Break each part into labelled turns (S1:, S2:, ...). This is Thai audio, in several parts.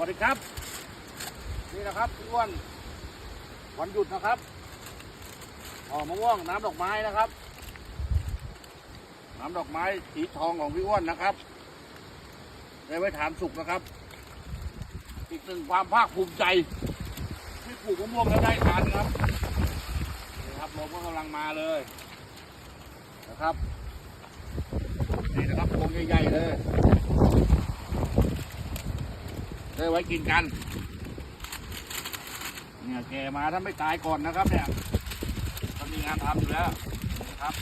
S1: วัสดีครับ นี่นะครับพี่อ้วนวันหยุดนะครับออกมะม่วงน้ำดอกไม้นะครับ น้ำดอกไม้สีทองของพี่อ้วนนะครับได้ไว้ทานสุกนะครับ อีกหนึ่งความภาคภูมิใจที่ปลูกมะม่วงแล้วได้ทานครับนี่ครับลมก็กำลังมาเลยนะครับนี่นะครับพวงใหญ่ๆเลย ได้ไว้กินกัน เนี่ยแกมาถ้าไม่ตายก่อนนะครับเนี่ยถ้ามีงานทำอยู่แล้วนะครับ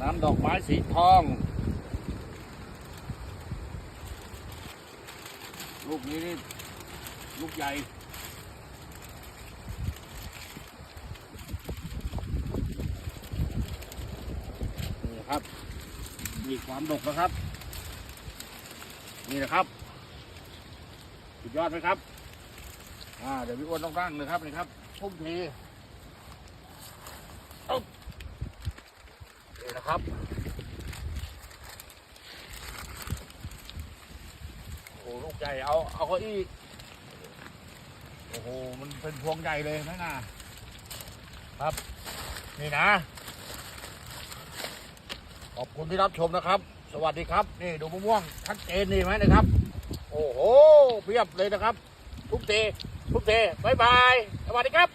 S1: น้ำดอกไม้สีทอง ลูกนี้นี่ลูกใหญ่นี่ครับ มีความดกนะครับ นี่นะครับสุดยอดไหมครับ อ่า เดี๋ยวพี่อ้วนต้องตั้งเลยครับนี่ครับทุ่มทอ๊บนี่นะครับโอ้โหลูกใหญ่เอาเอาเก้าอี้โอ้โหมันเป็นพวงใหญ่เลยไหมน่ะครับ นี่นะ ขอบคุณที่รับชมนะครับ สวัสดีครับนี่ดูมะม่วงชัดเจนนี่ไหมนะครับ โอ้โหเพียบเลยนะครับ ทุกเตทุกเตบายบาย สวัสดีครับ